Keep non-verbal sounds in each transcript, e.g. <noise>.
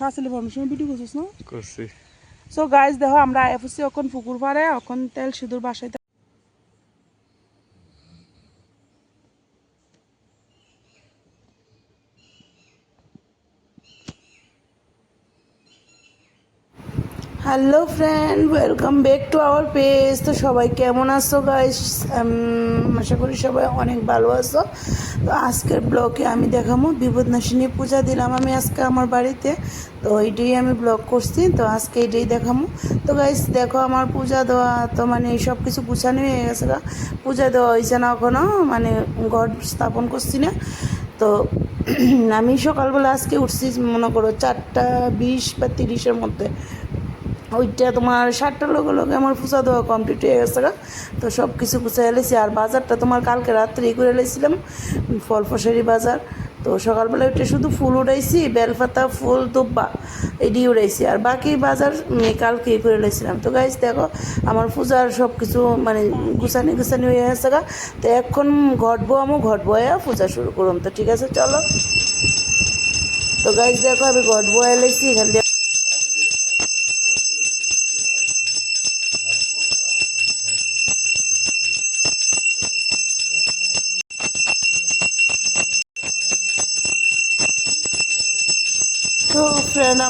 ফাঁসিলে ফর্মের সময় ভিডিও করছিস না করছি সো গাইজ দেখো আমরা এফসি এখন পুকুর পাড়ে এখন তেল সিঁদুর বাসাইতে hello friend welcome back to our page তো সবাই কেমন আছো গাইস আশা করি সবাই অনেক ভালো আছো। তো আজকের ব্লগে আমি দেখাবো বিপদনাশিনী পূজা দিলাম আমি আজকে আমার বাড়িতে। তো এইটাই আমি ব্লগ করছি, তো আজকে এইটাই দেখাবো। তো গাইস দেখো আমার পূজা দেওয়া, তো মানে সব কিছু গুছানো হয়ে গেছে গা। পূজা দেওয়া হয়েছে না এখনও মানে ঘর স্থাপন করছি না। তো <clears throat> আমি সকালবেলা আজকে উঠছি, মনে করো চারটা বিশ বা তিরিশের মধ্যে। ওইটা তোমার সাতটার লগে লগে আমার পূজা দেওয়া কমপ্লিট হয়ে গেছে গা। তো সব কিছু গুছাই এলেছি আর বাজারটা তোমার কালকে রাত্রেই করে এলেছিলাম ফল ফসারি বাজার। তো সকালবেলা ওইটা শুধু ফুল উঠাইছি, বেলপাতা, ফুল, দুব্বা এটি উড়াইছি। আর বাকি বাজার কালকে করে এলেছিলাম তো গাইজ দেখো, আমার পূজার সব কিছু মানে গুছানি গুছানি হয়ে গেছে গা। তো এখন ঘটবো আমি, ঘটবো পূজা শুরু করুন তো ঠিক আছে, চলো। তো গাইজ দেখো, আমি ঘটবো এলেছি এখান দিয়ে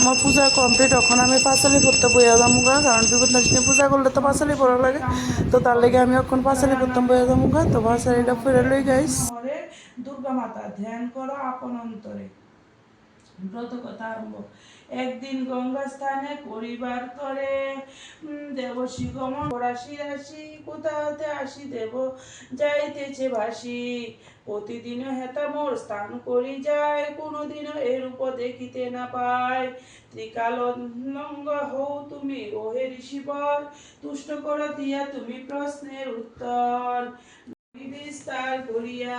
আমার পূজা কমপ্লিট এখন আমি পাঁচালি পড়তে বইয়া যামুগা, কারণ বিপদনাশিনী পূজা করলে তো পাঁচালি পড়া লাগে। তো তার লেগে আমি এখন পাঁচালি পড়তাম বইয়া যামুগা। তো পাঁচালিটা ফিরে লই গাইস দুর্গা মাতা, ধ্যান করো আপন অন্তরে। ব্রত কথা আরম্ভ। একদিন গঙ্গা স্থানে করিবার তরে দেবশী গমন রাশি রাশি কোথা হতে আসি দেব, যাইতেছে ভাসি প্রতিদিন হেতা মোর স্থান করি যায় কোনোদিনও এর উপর দেখিতে না পায় ত্রিকালঙ্গ হও তুমি, ওহে ঋষিবর, তুষ্ট কর দিয়া তুমি প্রশ্নের উত্তর। বিস্তার করিয়া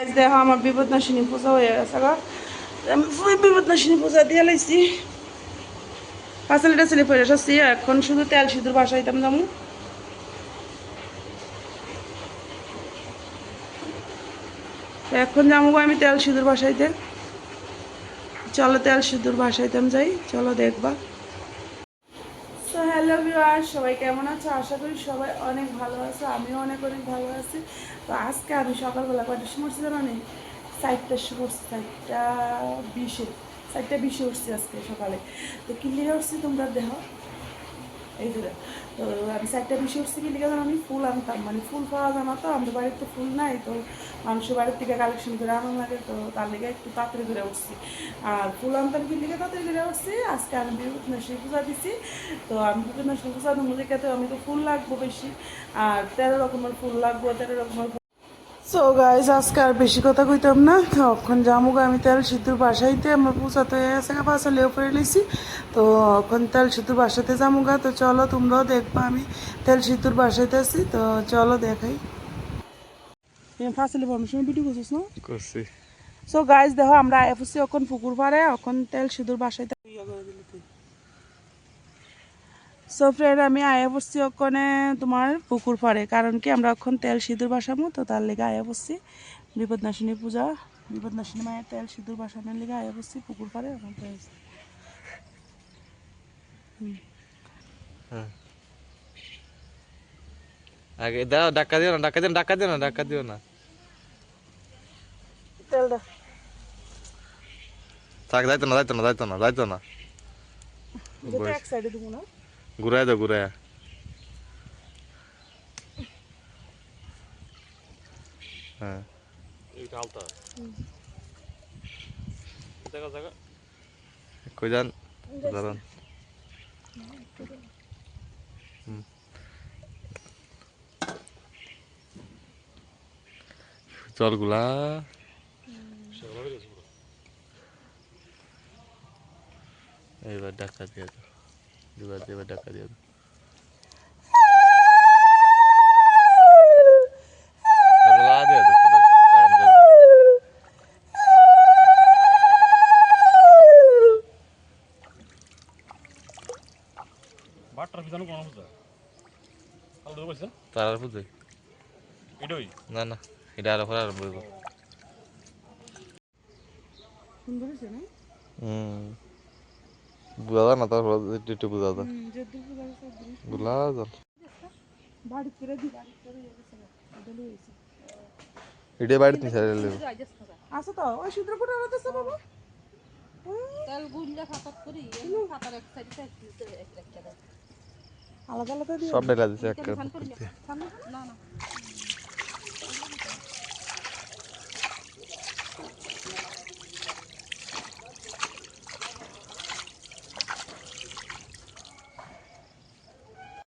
ধাই দেখো আমার বিপদনাশিনী পূজা হয়ে গেছে গা আমি বিপদনাশিনী পূজা দিয়ে লাইছি পাঁচালি টাচালি ফেরে আসছি এখন শুধু তেল সিঁদুর বাসাইতাম তো এখন যাব আমি তেল সিঁদুর বাসাইতে চলো তেল সিঁদুর বাসাইতাম যাই। চলো দেখবা। সো হ্যালো ভিউয়ার সবাই কেমন আছো? আশা করি সবাই অনেক ভালো আছো, আমিও অনেক অনেক ভালো আছি। তো আজকে আমি সকালবেলা কয়টার সময় উঠছি জানো নি? চারটার সময় উঠছি, চারটা বিশে চারটা বিশে উঠছি আজকে সকালে। তো কিল্লিগে উঠছি তোমরা দেখো। এই দেখো। তো আমি চারটা বিশে উঠছি কিল্লিগে যেন আমি ফুল আনতাম মানে ফুল পাওয়া যায় না তো, আমাদের বাড়িতে তো ফুল নাই, তো মানুষের বাড়ির থেকে কালেকশন করে আনা লাগে, তো তার লেগে একটু তাড়াতাড়ি করে উঠছি। আর ফুল আনতাম কিল্লিগে তাড়াতাড়ি করে উঠছি? আজকে আমি বিভূতিনাশী পূজা দিছি, তো আমি বিভূতিনাশী পূজা দেবো আমি তো ফুল লাগবো বেশি, আর তেরো রকমের ফুল লাগবো, তেরো রকমের সো গাইস আজকে আর বেশি কথা কইতাম না। তখন জামুক আমি তেল সিদ্ধুর বাসাইতে আমার পূজা তো গেছে বাসা লেও পড়ে লিছি তো এখন তেল সিদ্ধুর বাসাতে জামুগা তো চলো তোমরাও দেখবা, আমি তেল সিদ্ধুর বাসাইতে আছি, তো চলো দেখাই। ফাঁসিলে ফর্মের ভিডিও করছিস না? করছি। সো গাইজ দেখো আমরা এফসি এখন পুকুর এখন তেল সিঁদুর বাসাইতে সো ফ্রেন্ড আমি আয়া পড়ছি ওখানে তোমার পুকুর পাড়ে কারণ কি আমরা এখন তেল সিঁদুর বাসামো তো তার লেগে আয়া পড়ছি বিপদনাশিনী পূজা বিপদ বিপদনাশিনী মায়ের তেল সিঁদুর বাসানোর লেগে আয়া পড়ছি পুকুর পাড়ে এখন আগে দাও ডাক্কা দিও না ডাক্কা দিও না ডাক্কা দিও না ডাক্কা দিও না। থাক যাইতো না যাইতো না যাইতো না যাইতো না ঘুরাই দাও ঘুরাই হ্যাঁ কই যান দাঁড়ান হুম। জলগুলা এইবার ডাক্কা দিয়ে দাও দুবার এবার ডাক্কা দিয়ে দাও গলা দিয়ে দাও তাহলে কারণ ধরবে। বাটটার পিছনে কোন বুঝা কাল ধরে বলছেন তার আর বুঝে এটাই না না এটা আরও করে আরম্ভ হইব সুন্দর হয়েছে না হুম বুঝা না তারপর একটু একটু বুঝা যায় যায় বাড়ি দি বাড়ি গেছে এটা লেব তো ওই সূত্র ফুটা হতেছে বাবা। তাল গুন্ডা খাতাত করি খাতার এক সাইড সাইড আলাদা আলাদা দিয়ে সব ডালা দিছে একটা না না।